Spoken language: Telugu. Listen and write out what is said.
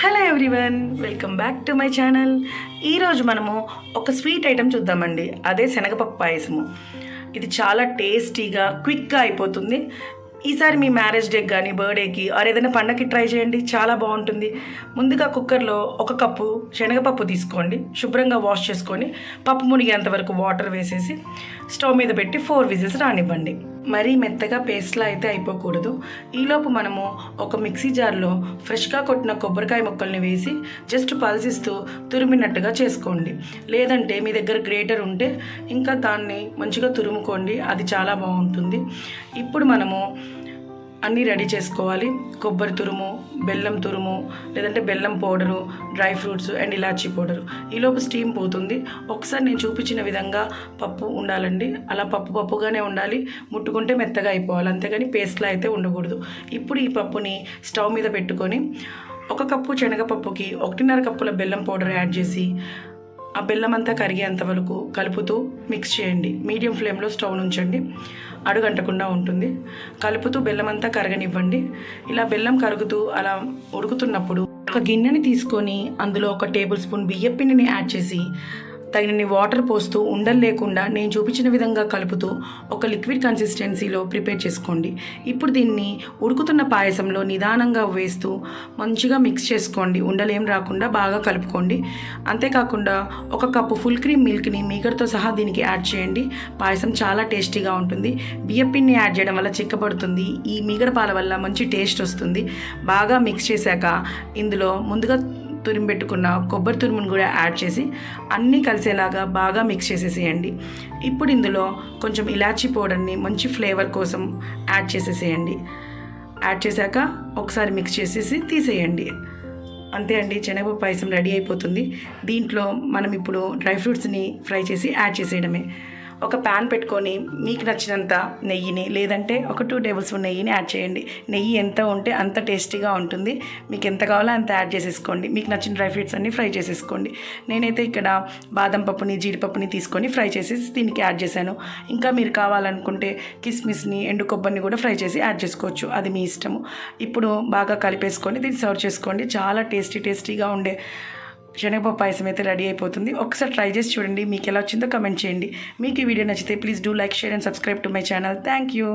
Hello everyone welcome back to my channel ఈరోజు మనము ఒక స్వీట్ ఐటెం చూద్దామండి. అదే శనగపప్పు పాయసము. ఇది చాలా టేస్టీగా క్విక్గా అయిపోతుంది. ఈసారి మీ మ్యారేజ్ డేకి కానీ బర్త్డేకి ఆర్ ఏదైనా పండగకి ట్రై చేయండి. చాలా బాగుంటుంది. ముందుగా కుక్కర్లో ఒక కప్పు శనగపప్పు తీసుకోండి. శుభ్రంగా వాష్ చేసుకొని పప్పు మునిగేంత వరకు వాటర్ వేసేసి స్టవ్ మీద పెట్టి ఫోర్ విజిల్స్ రానివ్వండి. మరీ మెత్తగా పేస్ట్లా అయితే అయిపోకూడదు. ఈలోపు మనము ఒక మిక్సీ జార్లో ఫ్రెష్గా కొట్టిన కొబ్బరికాయ ముక్కల్ని వేసి జస్ట్ పల్సిస్తూ తురిమినట్టుగా చేసుకోండి. లేదంటే మీ దగ్గర గ్రేటర్ ఉంటే ఇంకా దాన్ని మంచిగా తురుముకోండి అది చాలా బాగుంటుంది. ఇప్పుడు మనము అన్నీ రెడీ చేసుకోవాలి. కొబ్బరి తురుము బెల్లం తురుము లేదంటే బెల్లం పౌడరు డ్రై ఫ్రూట్స్ అండ్ ఇలాచీ పౌడరు. ఈలోపు స్టీమ్ పోతుంది. ఒకసారి నేను చూపించిన విధంగా పప్పు ఉండాలండి. అలా పప్పు పప్పుగానే ఉండాలి. ముట్టుకుంటే మెత్తగా అయిపోవాలి. అంతేగాని పేస్ట్లా అయితే ఉండకూడదు. ఇప్పుడు ఈ పప్పుని స్టవ్ మీద పెట్టుకొని ఒక కప్పు శనగపప్పుకి ఒకటిన్నర కప్పుల బెల్లం పౌడర్ యాడ్ చేసి ఆ బెల్లం అంతా కరిగేంత వరకు కలుపుతూ మిక్స్ చేయండి. మీడియం ఫ్లేమ్లో స్టవ్ ఉంచండి అడుగంటకుండా ఉంటుంది. కలుపుతూ బెల్లం అంతా కరగనివ్వండి. ఇలా బెల్లం కరుగుతూ అలా ఉడుకుతున్నప్పుడు ఒక గిన్నెని తీసుకొని అందులో ఒక టేబుల్ స్పూన్ బియ్యపిండిని యాడ్ చేసి తగినన్ని వాటర్ పోస్తూ ఉండలు లేకుండా నేను చూపించిన విధంగా కలుపుతూ ఒక లిక్విడ్ కన్సిస్టెన్సీలో ప్రిపేర్ చేసుకోండి. ఇప్పుడు దీన్ని ఉడుకుతున్న పాయసంలో నిదానంగా వేస్తూ మంచిగా మిక్స్ చేసుకోండి. ఉండలేం రాకుండా బాగా కలుపుకోండి. అంతేకాకుండా ఒక కప్పు ఫుల్ క్రీమ్ మిల్క్ని మీగడతో సహా దీనికి యాడ్ చేయండి. పాయసం చాలా టేస్టీగా ఉంటుంది. బియ్యపిండిని యాడ్ చేయడం వల్ల చిక్కబడుతుంది. ఈ మీగడ పాల వల్ల మంచి టేస్ట్ వస్తుంది. బాగా మిక్స్ చేశాక ఇందులో ముందుగా తురిమి పెట్టుకున్న కొబ్బరి తురుమును కూడా యాడ్ చేసి అన్నీ కలిసేలాగా బాగా మిక్స్ చేసేసేయండి. ఇప్పుడు ఇందులో కొంచెం ఇలాచీ పౌడర్ని మంచి ఫ్లేవర్ కోసం యాడ్ చేసేసేయండి. యాడ్ చేశాక ఒకసారి మిక్స్ చేసేసి తీసేయండి. అంతే అండి శనగపప్పు పాయసం రెడీ అయిపోతుంది. దీంట్లో మనం ఇప్పుడు డ్రై ఫ్రూట్స్ని ఫ్రై చేసి యాడ్ చేసేయడమే. ఒక ప్యాన్ పెట్టుకొని మీకు నచ్చినంత నెయ్యిని లేదంటే ఒక టూ టేబుల్ స్పూన్ నెయ్యిని యాడ్ చేయండి. నెయ్యి ఎంత ఉంటే అంత టేస్టీగా ఉంటుంది. మీకు ఎంత కావాలో అంత యాడ్ చేసేసుకోండి. మీకు నచ్చిన డ్రై ఫ్రూట్స్ అన్ని ఫ్రై చేసేసుకోండి. నేనైతే ఇక్కడ బాదం పప్పుని జీడిపప్పుని తీసుకొని ఫ్రై చేసేసి దీనికి యాడ్ చేశాను. ఇంకా మీరు కావాలనుకుంటే కిస్మిస్ని ఎండు కొబ్బరిని కూడా ఫ్రై చేసి యాడ్ చేసుకోవచ్చు. అది మీ ఇష్టము. ఇప్పుడు బాగా కలిపేసుకొని దీన్ని సర్వ్ చేసుకోండి. చాలా టేస్టీ టేస్టీగా ఉండే శనగపప్పు పాయసం అయితే రెడీ అయిపోతుంది. ఒకసారి ట్రై చేసి చూడండి మీకు ఎలా వచ్చిందో కమెంట్ చేయండి. మీకు ఈ వీడియో నచ్చితే please do like share and subscribe to my channel. Thank you.